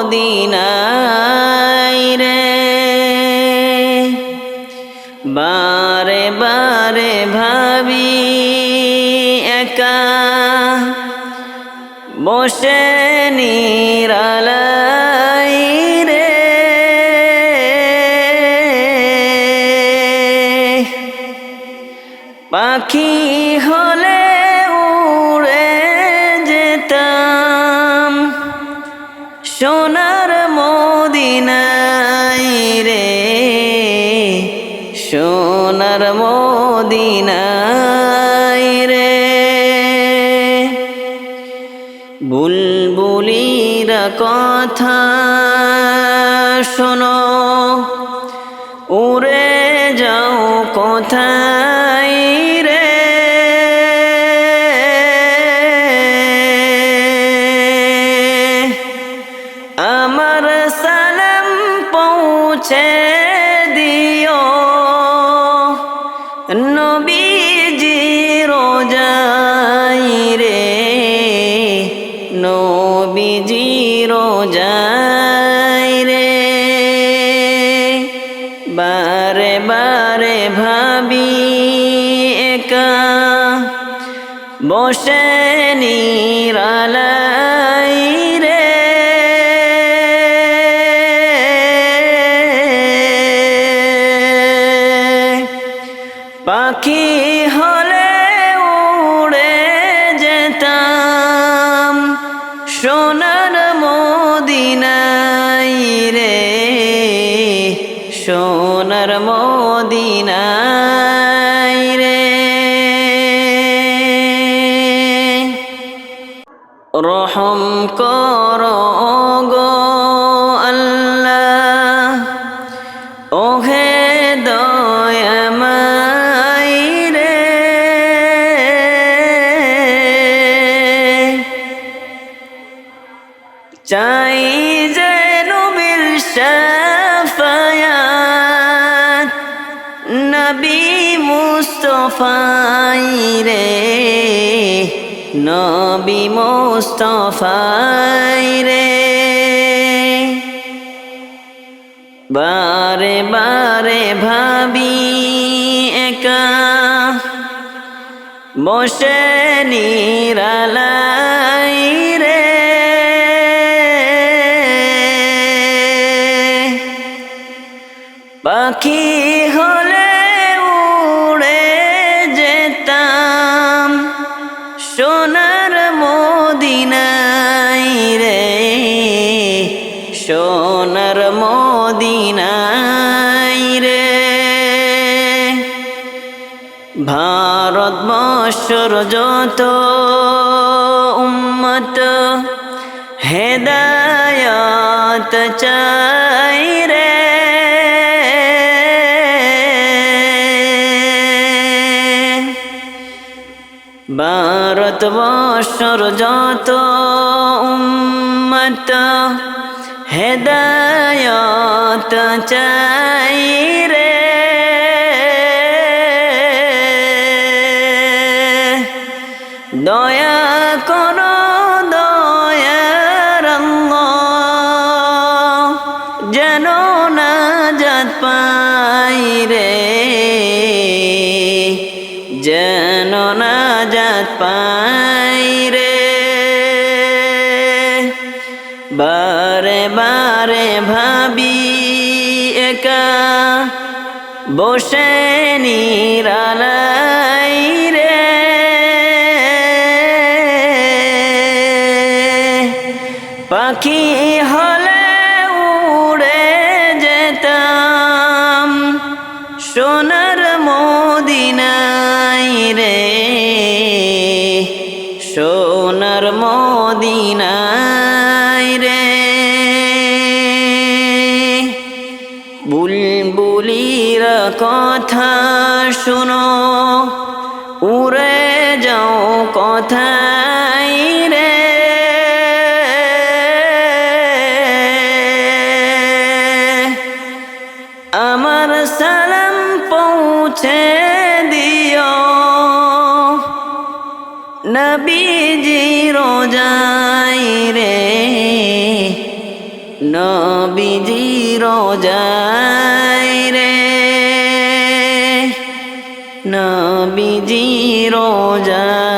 মদিনাই রে। বারে বারে ভাবি একা। বসে নিরালাই রে। পাখি হলে উড়ে মদিনাই রে। বুলবুলিরা কথা শোনো উড়ে যাও কোথায় রে? আমার সালাম পৌঁছে বারে বারে ভাবি একা। বসে নিরালাই সোনার মদিনাই রে। রহম কর গো আল্লাহ। ওহে দয়ামাই রে। চাই মুস্তফাই রে নবী মুস্তফাই রে। বারে বারে ভাবি একা বসে নিরালাই রে। পাখি ভারতবর্ষর যত উম্মত হেদায়ত চাই রে। ভারতবর্ষর যত উম্মত হেদায়ত চাই রে। দয়া করো, দয়ার যেন না জাত পাই রে। যেন না জাত পাই রে। বারে বারে ভাবি একা, বসে নিরালাই পাখি হলে উড়ে যেতাম। সোনার মদিনাই রে, সোনার মদিনায় রে। বুলবুলির কথা শুনো, উড়ে যাও কথাই সালাম পৌঁছে দিও। নবীজি রোজাই রে নবীজি রোজাই রে। নবীজি রোজাই